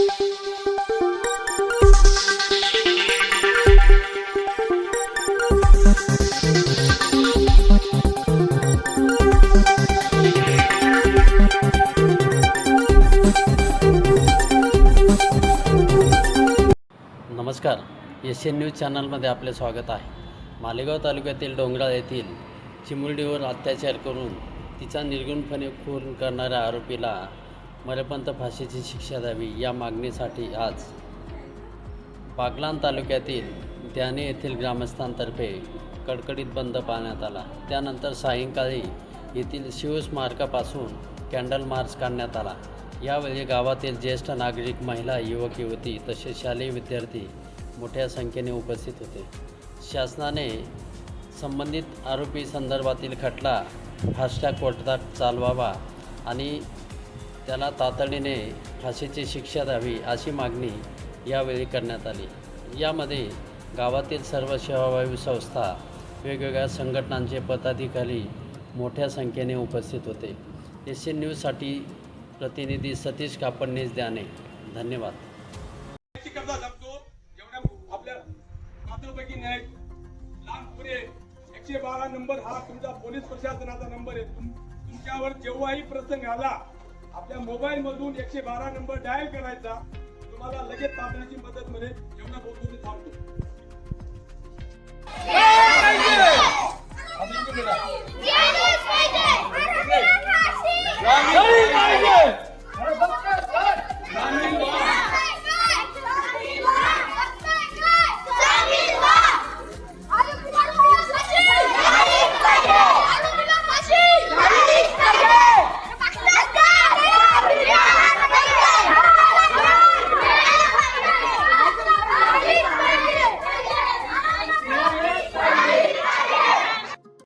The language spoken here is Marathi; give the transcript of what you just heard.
नमस्कार एस एन न्यूज चॅनलमध्ये आपले स्वागत आहे. मालेगाव तालुक्यातील डोंगराळ येथील चिमुरडीवर अत्याचार करून तिचा निर्गुणपणे खून करणाऱ्या आरोपीला मरेपर्यंत फाशीची शिक्षा द्यावी या मागणीसाठी आज बागलान तालुक्यातील त्याने येथील ग्रामस्थांतर्फे कडकडीत बंद पाळण्यात आला. त्यानंतर सायंकाळी येथील शिवस्मारकापासून कॅन्डल मार्च काढण्यात आला. यावेळी गावातील ज्येष्ठ नागरिक महिला युवक युवती तसेच शालेय विद्यार्थी मोठ्या संख्येने उपस्थित होते. शासनाने संबंधित आरोपी संदर्भातील खटला फास्टॅग कोर्टात चालवावा आणि त्याला तातडीने फाशीची शिक्षा द्यावी अशी मागणी यावेळी करण्यात आली. यामध्ये गावातील सर्व सेवाभावी संस्था वेगवेगळ्या संघटनांचे पदाधिकारी मोठ्या संख्येने उपस्थित होते. एस एन न्यूजसाठी प्रतिनिधी सतीश कापडनीस द्याने. धन्यवाद. एकशे बारा नंबर हा तुमचा पोलीस प्रशासनाचा नंबर आहे. तुमच्यावर जेव्हाही प्रसंग आला आपल्या मोबाईल मधून एकशे बारा नंबर डायल करायचा. तुम्हाला लगेच तातडीची मदत मिळेल. एवढं बोलतो मी थांबतो.